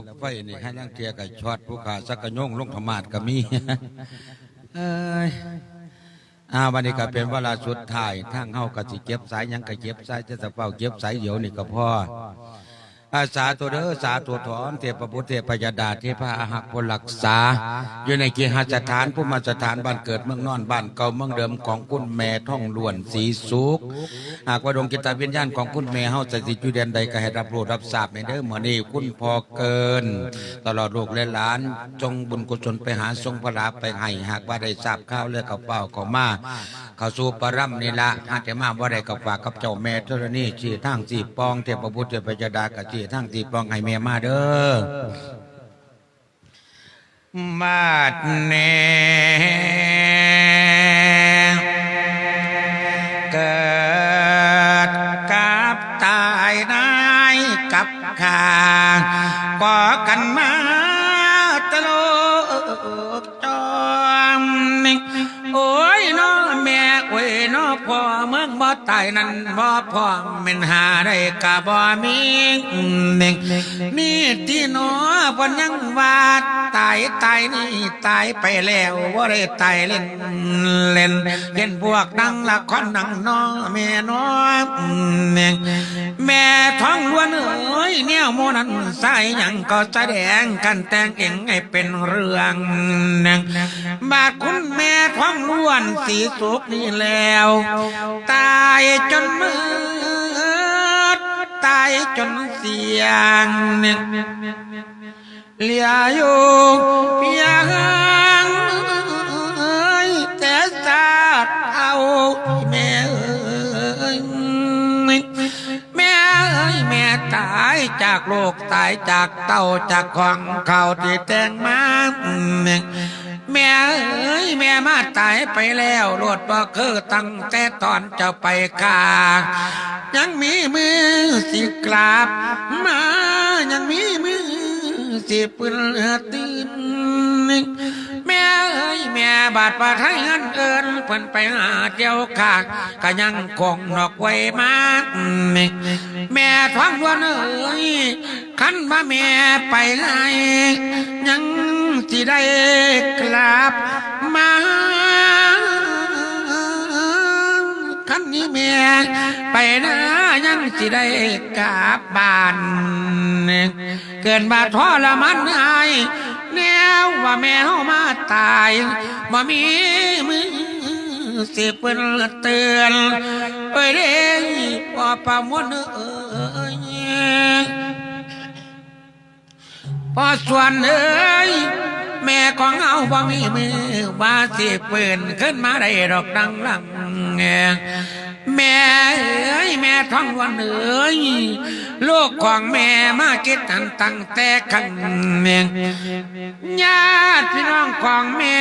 บไฟนี่ให้ลังเทียกับช็อตผู้ขาสักกระโยงลงธรรมาดก็มีเอ้ยอาวันนี้ก็เป็นเวลาสุดท้ายทางเฮากะสิเก็บสายยังกะเก็บสายจะสะเฝ้าเก็บสายเดียวนี่ก็พอ อาสาตัวเด้อสาตัวถอนเทพบุตรเทพยดาเทพอาหักพลรักษา อยู่ในกีหสถานผู้มาสถานบ้านเกิดเมืองนอนบ้านเก่าเมืองเดิมของคุณแม่ท่องล้วนสีสุขหากว่าดวงกิตาวิญญาณของคุณแม่เฮาสถิตอยู่แดนใดก็ให้รับรู้รับทราบในเด้อเมื่อนี้คุณพอเกิน ตลอดลูกและหลาน จงบุญกุศลไปหาทรงพระลาไปให้หากว่าได้ทราบข่าวเรื่องกับเป้าเขามา เข้าสู่ปรัมนี่ละอากแต่มาว่ได้กับฝากกับเจ้าแม่ธรณีจีทั้งสีปองเทพบุตรเทพยดากับชี้ทางสีปองให้แม่มาเด้อมาดเน พ่อเมืองบ่ตายนั้นบ่พ่อเม็นหาได้กะบ่มีเน่งมีที่น้อบ่ยังว่าตายตายนี่ตายไปแล้วบ่ได้ตายเล่นเล่นเล่นพวกนังละครนังน้อแม่น้อเน่งแม่ท้องล้วนเอ้ยเนี่ยโมนันใส่หยังก็แสดงกันแต่งเองให้เป็นเรื่องหนึ่งบาดคุณแม่ท้องล้วนสีสุกนี่แล้วตายจนมืดตายจนเสียงหนึ่งเหลียอยู่เพียงแต่สาดเอาแม่เอ้ยแม่เอ้ยแม่ตายจากโลกตายจากเต้าจากของเขาที่แต่งมา แม่เอ้ยแม่มาตายไปแล้วรวดบ่คือตั้งแต่ตอนเจะไปกายังมีมือสิกราบมายังมีมือสิปืนตื่นแม่เอ้ยแม่บาดปะไทยอันเอินเพิ่นไปหาเที่ยวขากก็ยังคงนอกไว้มาแม่ท้องล้วนเอ้ยคันว่าแม่ไปไหนยัง สิได้กลับมาคันนี้แม่ไปนะยังสิได้กลับบ้าน เกินบาทรมันหายแนวว่าแมวมาตายบ่มีมือสิเปิ้นเตือนเอ้ยเด้ว่าปามวนเอ้ยพอส่วนเอ้ย แม่ของเอาบ่มีมือว่าสิเปินขึ้นมาได้ดอกดังลังแม่เอ้ยแม่ท้องวันเอ้ยลูกของแม่มาคิดทันตั้งแต่ขังเมียงญาติพี่น้องของแม่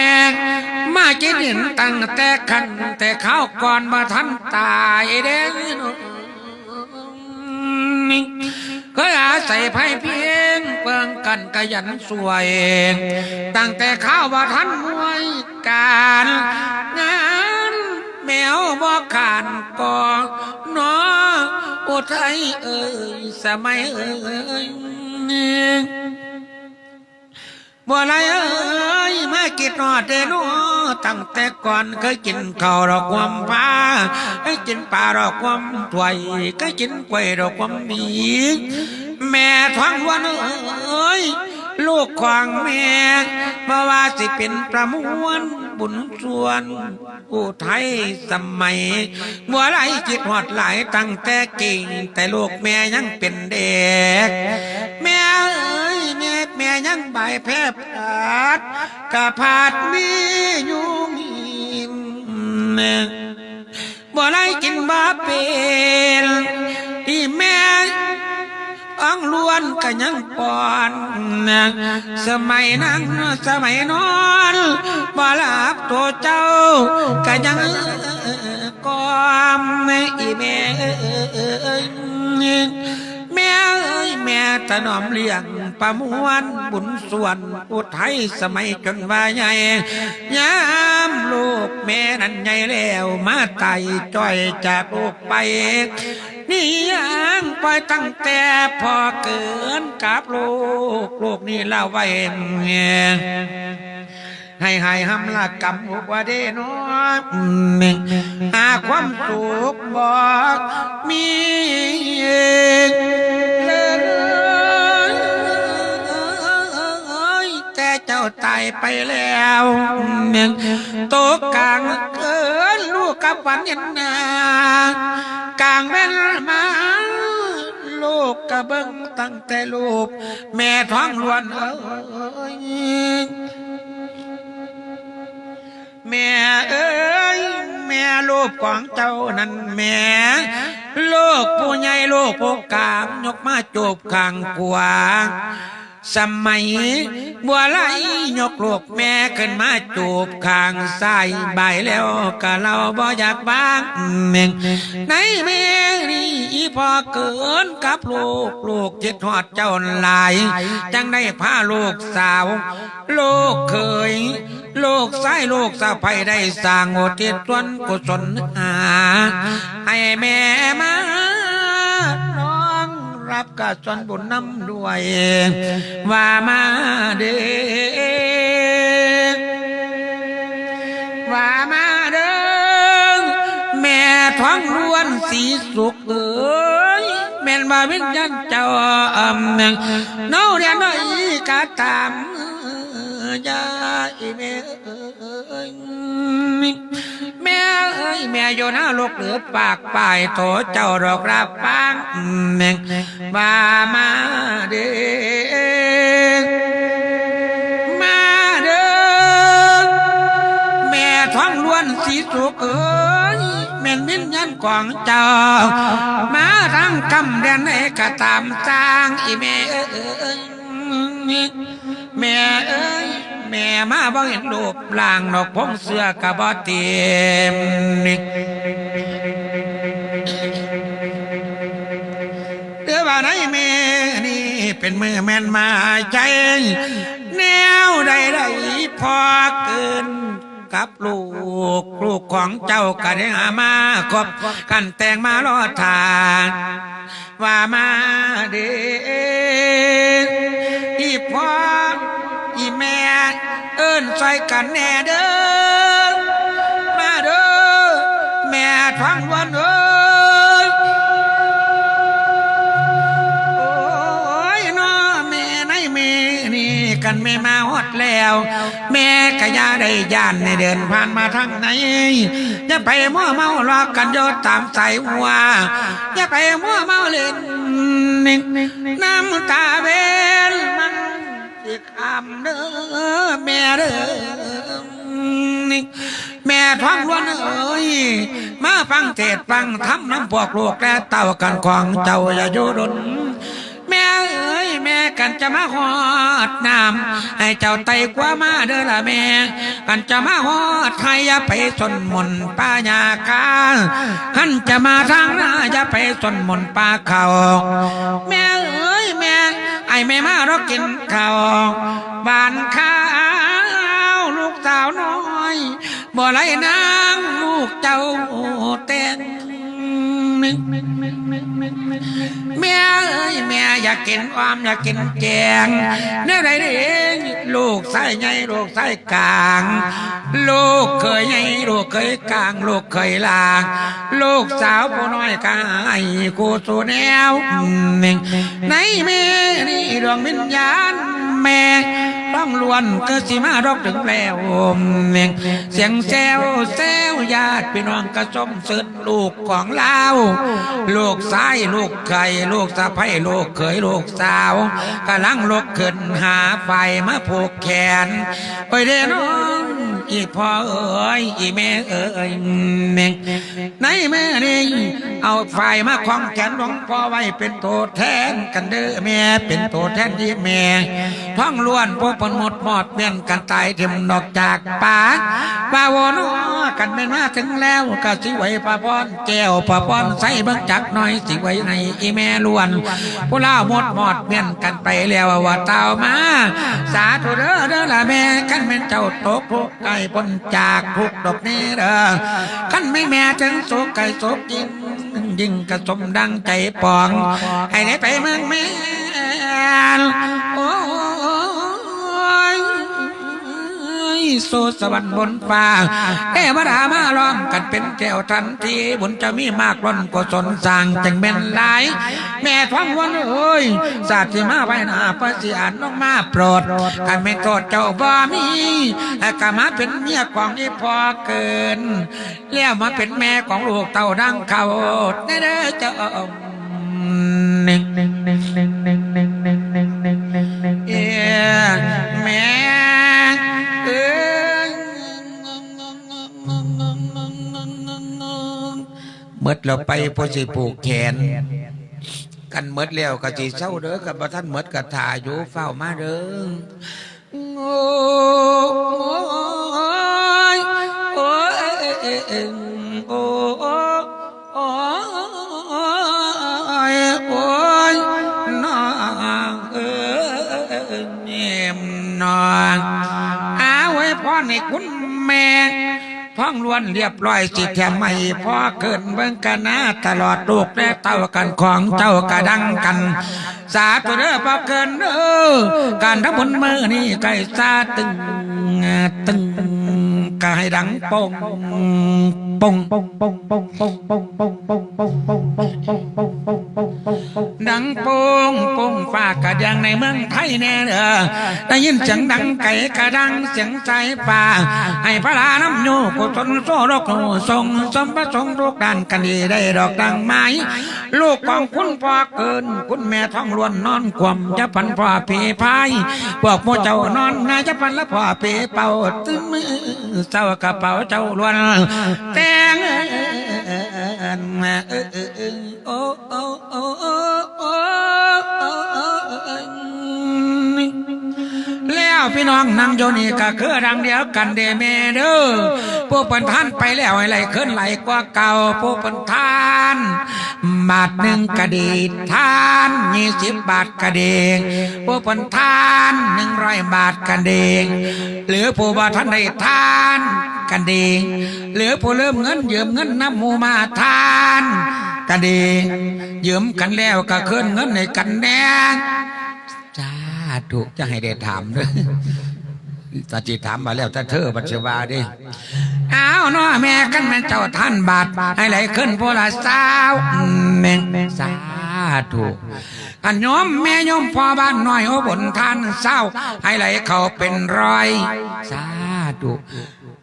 มาคิดห็นตั้งแต่ขันแต่เขาก่อนมาทันตายเด้อ ก็อาศัยไพ่เพียงเปิงกันกยันสวยตั้งแต่ข้าวว่าทันมวยการงานแมวบอกขานกองนออุทัยเอ่ยสมัยเอ่ย บ่ไรเอ้ยมากินนอดเดนอตั้งแต่ก่อนเคยกินข้าวดอกความฟ้าเคยกินปลาดอกความถวยเคยกินกล้วยดอกความมี แม่ท้องวันเอ้ยลูกของแม่เพราะว่าสิเป็นประมวลบุญส่วนอุทัยสมัยบัวไหลจิตหอดหลายตั้งแต่กิ่งแต่ลูกแม่ยังเป็นเด็ก แม่ ยังใบแพร่พาดกะพาดมีอยู่มีแม่บัวไหลกินบาเป็นที่แม่อังล้วนก็ยังปอนสมัยนั้นสมัยนอนบ่หลับตัวเจ้าก็ยังกอมอีแม่ แม่ถนอมเลี้ยงประมวลบุญส่วนอุทัยสมัยจนว่าใหญ่ยามลูกแม่นั้นใหญ่แล้วมาไต่จ้อยจากลูกไป นี่ยังปล่อยตั้งแต่พอเกินกับลูกลูกนี่เล่าไว้เงียให้ให้ำละกำอุกว่าเดนอหาความสุขบอกมี ต่เจ้ายไปแล้วหนึ่งตกกลางเกินลูกกับฝันเห็นนากลางเว้นมาลูกกะเบิ้งตั้งแต่ลูกแม่ท้องล้วนเอ้ยแม่เอ้ยแม่ลูกของเจ้านั้นแม่ลูกผู้ใหญ่ลูกผู้กลางยกมาจูบข้างกวาง สมัย บัวไหลยกลูกแม่ขึ้นมาจูบข้างซ้ายใบแล้วก็เราบ่อยากบ้างเม่งในแม่นี่อีพอเกินกับลูกลูกจิตหอดเจ้าลาย จังได้พาลูกสาว ลูกเคย ลูกซ้ายลูกสะใภ้ได้สร้างโอทิศส่วนกุศลหาให้แม่มา รับกะส่วนบุญน้ำด้วยว่ามาเด้ว่ามาเด้อแม่ท้องล้วนสีสุกเอ้ยแม่นบ่าวิญญาณเจ้าอำนังเนาเรียนน้อยกะตามยายแม่เอ้ยแม่เอ้ยแม่อยู่หน้าลูกเหลือปากปลายโถเจ้าดอกรับฟังแมงว่ามาเด้อมาเด้อแม่ท้องล้วนสีสุกเอ้ยแม่นวิญญาณของเจ้ามาทั้งกำเรียนให้กะตามสร้างอีแม่เอ้ยแม่เอ้ย แม่มาบ่เห็นรูปร่างนกพงเสื้อกับบ่เต็มเดือว่าไหนแม่นี่เป็นมือแม่นมาใจแนวใดใดพอเกินกับลูกลูกของเจ้าก็ได้หามาครบกันแต่งมารอดทานว่ามาเด้ออีพอ อีแม่เอิ้นใส่กันแน่เด้อมาเด้อแม่ท้องวันเอ้ยโอ้ยน้อแม่ในแม่นี่กันแม่มาฮอดแล้ว แม่กะยาได้ย่านในเดินผ่านมาทางไหนอย่าไปมั่วเมาลอกกันโยดตามใส่หัวอย่าไปมั่วเมาเล่นน้ำตาเบนมัน สิคำเด้อแม่เด้อแม่ท้องล้วนเอ้ยมาฟังเทศฟังทำน้ำพวกลูกและเต่ากันของเจ้าอย่าโยดนแม่เอ้ยแม่กันจะมาหอดน้ำให้เจ้าไตกว่ามาเด้อละแม่ กันจะมาหอดไทยอย่าไปสนมนต์ป้ายาคาขันจะมาทางหน้าอย่าไปสนมนต์ป้าเขาแม่เอ้ยแม่ ไอ้แม่มาเรากินข้าวบานข้าวลูกสาวน้อยบ่ไรนางลูกเจ้าแต่ง ม่เอ้ยแม่อยากกินความอยากกินแกงเนื้อไรเองลูกใส่ใหญ่ลูกใส่กลาง ลูกเคยใหญ่ลูกเคยกลาง ลูกเคยลาง ลูกสาวผู้น้อยกายกูสูแนวหนึ่งในแม่นี่ดวงวิญญาณแม่ ต้องล้วนเก็สิมารอกถึงแล้วเนียงเสียงแซวแซวญาติพี่น้องกระสมสืดลูกของเราลูกซ้ายลูกไข่ลูกสะใภ้ลูกเขยลูกสาวกำลังลุกขึ้นหาไฟมาผูกแขน ไปเด้อน้อง อีพ่อเอ้ยอีแม่เอ้ยแม่งในแม่นี่เอาไฟมาคล้องแขนหลวงพ่อไว้เป็นตัวแทนกันเด้อแม่เป็นตัวแทนที่แม่ท้องล้วนพวกปนหมดหมดเปลี่ยนกันตายเถิมนอกจากป่าป่าวนอกันเป็นมาถึงแล้วก็สิไหวพระพรแก้วพระพรใส่เบิ่งจักหน่อยสิไหวในอีแม่ล้วนผู้เล่าหมดหมดเปลี่ยนกันไปแล้วว่าเต่ามา สาธุเด้อเด้อละแม่กันเป็นเจ้าตกทุกข์ไก่ปนจากทุกดอกนี้เด้อขันไม่แม่ถึงโศกไก่โศกยิ่งยิ่งกระสมดังใจปอง ให้ได้ไปเมืองแม โซสวรรค์บนฟ้าเทวดามาล้อมกันเป็นแก้วทันทีบุญจะมีมากล้นกุศลสร้างจังเป็นหลาย แม่ท้องวันเอ้ยศาสตร์ที่มาไว้หน้าพระสิอานลงมาโปรดกันไม่โทษเจ้าบ่มีแต่ก็มาเป็นเมียของอีพอเกินแล้วมาเป็นแม่ของลูกเต่าดังเขาเด้อเจ้าหนึ่งหนึ่งหนึ่งหนึ่ง เมื่อเราไปพอสิผูกแขน กันเมดแล้วก็สิเศร้าเด้อกับท่านเมดกระถาอยู่เฝ้ามาเด้อโอ้ยโอ้ยโอ้ยโอ้ยโอ้ยน้องเอ้ยเนียมน้องอาไว้พ่อในคุณ วนเรียบร้อยสิแถมไม่พ่อเกินเบิ่งกันนะตลอดลูกและเต้ากันของเจ้ากระดังกัน สาธุเด้อพ่อเกินเออการทั้งบนมือนี่ไก่ซาตึงตึง ก็ให้ดังปงปงปงปงปงปงปงปงปงปงปงปงปงปงปงปงปงปงดังปงปงฟ้ากกระดังในเมืองไทยแน่เด้อได้ยินเสียงดังไก่กระดังเสียงใจป่า ให้พระลาน้ำโยกุศลโซโรกทรงสมประสงค์ทุกด้านกันดีได้ดอกดังไม้ลูกของคุณพ่อเกิน คุณแม่ท้องล้วนนอนควมจะพันพ่อเพพายพวกโมเจ้านอนนายจะพันละพ่อเพเป่าตึ้งมือเจ้ากระเป๋าเจ้าล้วนแต่งโอ้โอ้โอ้โอ้โอ้แล้วพี่น้องนั่งโยนี่ก็คือดังเดียวกันเดเมเดอผู้เป็นท่านไปแล้วอะไรขึ้นไหลกว่าเก่าผู้เป็นท่าน บาทหนึ่งกระดีทานยี่สิบบาทกระเดงผู้เป็นทานหนึ่งร้อยบาทกระเดงหรือผู้บ่ท่านได้ทานกันเดงหรือผู้เริ่มเงินยืมเงินน้ำมูมาทานกันเดงยืมกันแล้วก็คืนเงินในกันแดงจ้าถูกจะให้ได้ถามด้วย ตาจีถามมาแล้วถ้าเธอบัญชวาดิเอาเนาะแม่กันแม่เจ้าท่านบาทให้ไหลขึ้นพละสาวแม่งสาธุอันยมแม่ยมพ่อบ้านน้อยโอบนท่านเศร้าให้ไหลเขาเป็นรอยสาธุ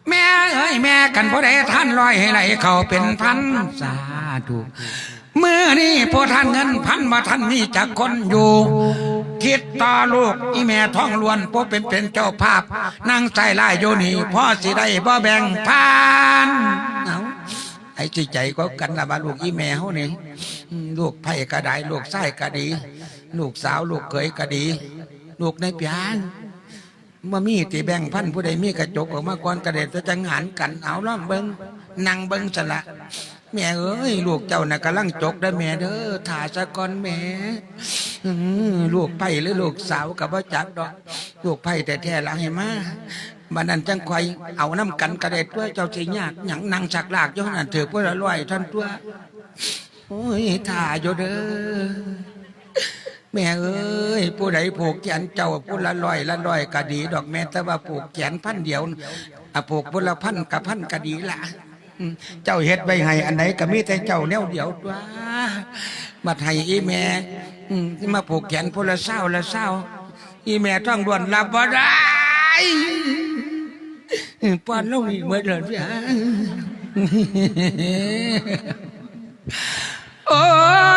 แม่เอ้ยแม่กันพอได้ท่านรอยให้ไหลเขาเป็นพันสาธุเมื่อนี้พอท่านเงินพันมาท่านมีจักคนอยู่ คิดต่อลูกอีแม่ท้องล้วนพอเป็นเป็นเจ้าภาพ นั่งใจลายโยนีพ่อสิได้บ่แบ่งพานเอาไอ้จิใจก็กันละบาลูกอีแม่เฮานี่ลูกไผ่ก็ไดลูกไส้ก็ดี ลูกสาวลูกเขยก็ดี ลูกในเปียงมามีตีแบ่งพันผู้ใดมีกระจกออกมาก่อนกระเด็ดจะจังหันกันเอาล่องเบิงนั่งเบิงสละแม่เอ้ยลูกเจ้าน่ะกำลังจกได้แม่เด้อถ่าซะก่อนแม่ ลูกไผ่หรือลูกสาวกับว่าจักดอก ลูกไผ่แต่แท้ๆละให้มาบันนั้นจังคอยเอาน้ำกันกระเด็ดตัวเจ้าสิยากหยังนั่งชักลากยู่นั่นถือว่าละร้อยท่านตัวโอ้ยถ่าอยู่เด้อแม่เอ้ยผู้ใดผูกแขนเจ้าผู้ละร้อยละร้อยก็ดี ดอกแม่แต่ว่าผูกแขนพันเดียวอะผูกผู้ละพันกับพันก็ดีละเจ้าเฮ็ดไว้ให้อันไหนก็มีแต่เจ้าแนวเดียวตัวมาไทยอีแม่ อืมที่มาผูกแขนพละเศร้าละเศร้าอีแม่ต้องด่วนรับบ่ได้ปอนลงอีกเมื่อเดือนพี่ฮะโอ้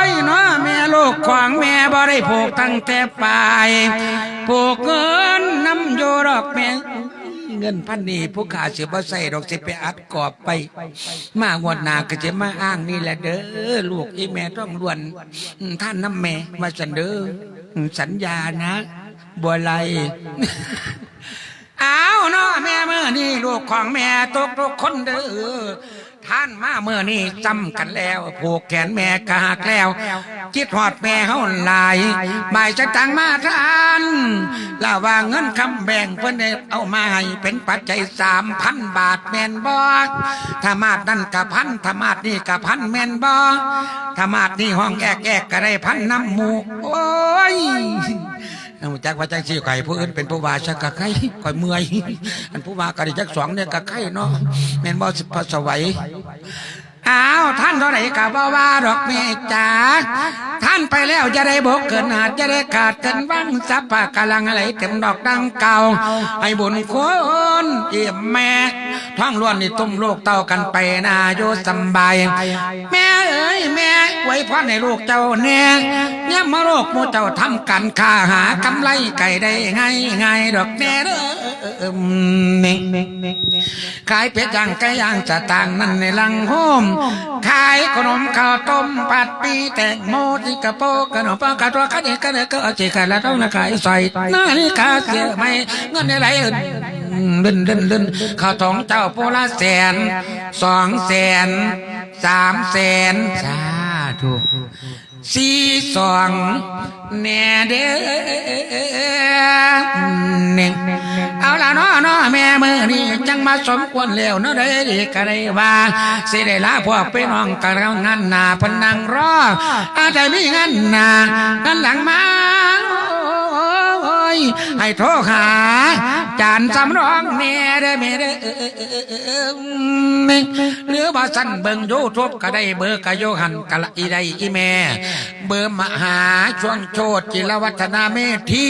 ยเนาะแม่ลูกของแม่บ่ได้ผูกตั้งแต่ปลายผูกเงินน้ำโยดอกแม่ เงินพันนี้ผู้ขาเสือบ่ใส่ดอกสิไปอัดกอบไป มางวดนาก็จะมาอ้างนี่แหละเด้อลูกอีแม่ต้องล้วนท่านน้ำแม่มาสันเด้อสัญญานะบัวไลเอาเนาะแม่เมื่อนี่ลูกของแม่ตกทุกคนเด้อ ท่านมาเมื่อนี้จำกันแล้ว ผูกแขนแม่กหักแล้ว คิดหอดแม่เฮาหลายบ่ายจะตังมาทานลาว่าเงินคำแบ่งเพิ่นได้เอามาให้เป็นปัจจัยสามพันบาทแม่นบ่ธรรมาดนั่นกับพันธรรมาดนี่กับพันแม่นบ่ธรรมาดนี่ห้องแอกแอกก็ได้พันน้ำหมูโอ้ย นจักว่าจังสี่ไข่ผู้อื่นเป็นผู้ว่าชักกะไข่ข่อยเมื่อยอันผู้ว่ากะดิจักสองเนี่ยกะไข่เนาะแม่นบ่สิพอสวัย อ้าวท่านเท่าไหร่กะบ่ว่าดอกแม่จ๋าท่านไปแล้วจะได้บกเกินหาดจะได้ขาดเกินวังสัพพะกำลังอะไรเต็มดอกดังเก่าให้บุญคนเอี่ยมแม่ท้องล้วนนี่ตุ้มลูกเต้ากันไปนาอยู่สบาย แม่เอ้ยแม่ไว้พรในลูกเจ้าแน่ย่ำมาโลกมูเจ้าทำกันค้าหากำไรไก่ได้ไงไงดอกแน่เด้อนี่ขายเป็ดย่างไก่ย่างจะต่างนั่นในลังโฮมขายขนมข้าวต้มปัดปีแตงโมที่กระโปงขนมปังกระตัวขันเอกระเดกก็เอาจีกันแล้วต้องนะขายใส่นาฬิกาเสียไม่เงินอะไรอื่นลื่นเล่นเล่นข้าวทองเจ้าโพละแสนสองแสนสามแสนสาธุ สี่สองแน่เด้อหนึ่งเอาละเนาะเนาะแม่มือนี่จังมาสมควรแล้วเนาะได้ดีกะได้ว่าสิได้ละพวกไปน้องกันแล้วงานนาพนังรออาจจะมีงานนากันหลังมา ยให้โทรหาจานสำรองเมียเด้อเมียเด้อหรือว่าสั่นเบิ่งยูทูบก็ได้เบอร์กะโยหันกะละอีใดอีแม่ เบอร์มหาช่วงโชดจิรวัฒนาเมธี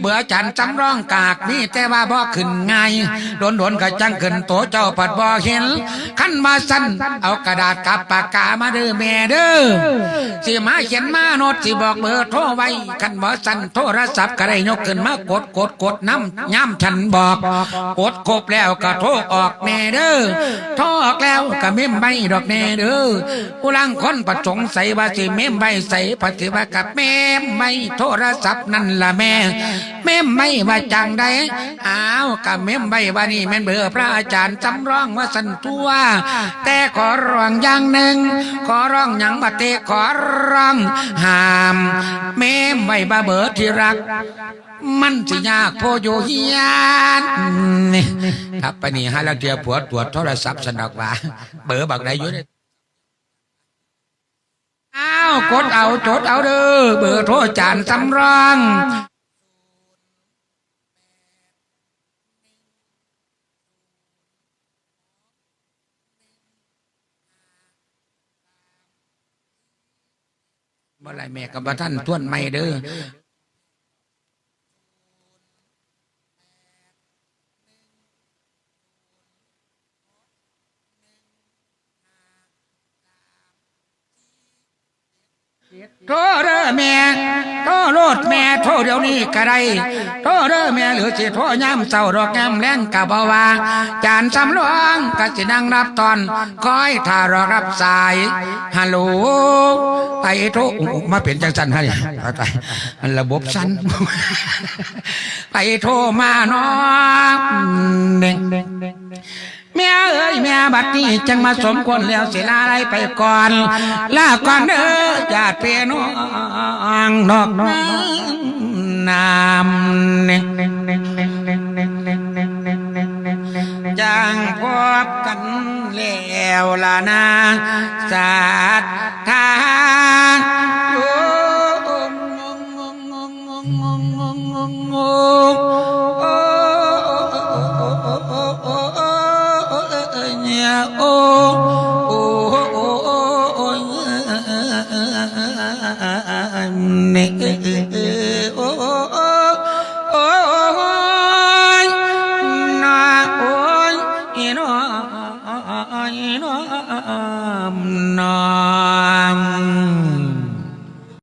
เบอร์จานสำรองกากนี่แต่ว่าบ่ขึ้นง่ายโดนโดนก็จังขึ้นโตเจ้าปัดบ่เห็นขันมาสั่นเอากระดาษกับปากกามาเด้อแม่เด้อสิมาเขียนมาโนดสิบอกเบอร์โทรไว้ขันบ่สั่นโทรศัพท์ก็ได้ยกขึ้นมากดกดกดน้ำย้ำฉันบอก กดครบแล้วก็โทรออกแน่เด้อโทรออกแล้วก็เม่มใบดอกแน่เด้อผู้ลังคนประสงสัยว่าสิเม่มใบใส่ปฏิบัติกับแม่ไม่โทรศัพท์นั่นละแม่แม่ไม่ว่าจังใดอ้าวกับแม่ใบว่านี่แม่นเบอร์พระอาจารย์จำร้องว่าสันตัวแต่ขอร้องอย่างหนึ่งขอร้องอย่างบัดเตขอร้องห้ามแม่ไม่บาเบอร์ที่รัก มันสิยากโพโยเฮียนนี่ครับไปนี่ฮะแล้วเดียวผัวตรวจโทรศัพท์สนอกว่า เบอร์บักได้อยู่เนี่ยอ้าวกดเอาจดเอาเด้อเบอร์โทรจานสำรองเมื่อไรแม่กับท่านทวนไม่เด้อ โทษเด้อแม่โทษโลดแม่โทษเดี๋ยวนี้ก็ได้โทษเด้อแม่หรือสิโทษย้ำเศร้าดอกย้ำแรงกะบ่ว่าจานสำรองกะสินั่งรับตอนคอยทารอรับสายฮัลโหลไปโทษมาเป็นจังสันฮะเนี่ยเอาตายมันระบบสั้นไปโทรมาเนาะเด้ง แม่เอ้ยแม่บัดนี้จังมาสมควรแล้วสิลาอะไรไปก่อนลาก่อนเด้อญาติพี่น้องนอกน้ำเน่งเน่งเน่งเน่งเน่งเน่งเน่งเน่งเน่งเน่งเน่งเน่งเน่งจังพบกันแล้วล่ะนะสาธา